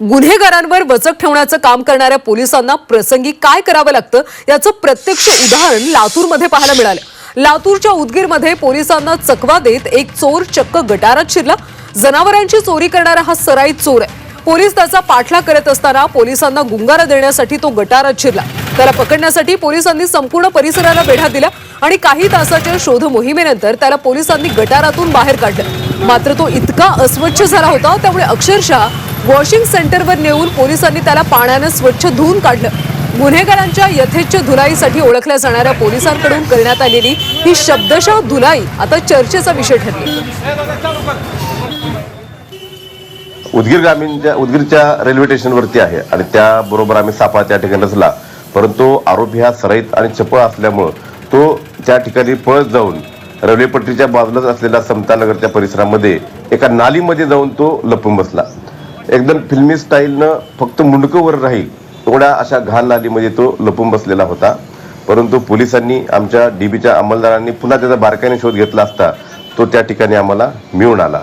गुन्हेगारांवर वचक ठेवण्याचं काम करणाऱ्या पोलिसांना प्रसंगी काय करावं लागतं याचं प्रत्यक्ष उदाहरण लातूरमध्ये पाहायला मिळालं. लातूरच्या उदगीरमध्ये पोलिसांना चकवा देत एक चोर चक्क गटारात शिरला. जनावरांची चोरी करणारा हा सराईत चोर आहे. पोलीस त्याचा पाठलाग करत असताना पोलिसांना गुंगारा देण्यासाठी तो गटारात शिरला. त्याला पकडण्यासाठी पोलिसांनी संपूर्ण परिसराला वेढा दिला आणि काही तासाच्या शोध मोहिमेनंतर त्याला पोलिसांनी गटारातून बाहेर काढलं. मात्र तो इतका अस्वच्छ झाला होता त्यामुळे अक्षरशः वॉशिंग सेंटरवर नेऊन पोलिसांनी त्याला पाण्यानं स्वच्छ धुवून काढलं. गुन्हेगारांच्या यथेच्छ धुलाईसाठी ओळखल्या जाणाऱ्या पोलिसांकडून करण्यात आलेली ही शब्दशः धुलाई आता चर्चेचा विषय ठरली. उदगीर ग्रामीणच्या उदगीरच्या रेल्वे स्टेशनवरती आहे आणि त्याबरोबर आम्ही सापळा त्या ठिकाणी रचला परंतु आरोपी हा सराईत आणि चपळ असल्यामुळं तो त्या ठिकाणी पळत जाऊन रेल्वे पटरीच्या बाजूलाच असलेल्या समतानगरच्या परिसरामध्ये एका नालीमध्ये जाऊन तो लपून बसला. एकदम फिल्मी स्टाईलनं फक्त मुंडकं वर राहील एवढ्या अशा घाण नालीमध्ये तो लपून बसलेला होता. परंतु पोलिसांनी आमच्या डीबीच्या अंमलदारांनी पुन्हा त्याचा बारकाईने शोध घेतला असता तो त्या ठिकाणी आम्हाला मिळून आला.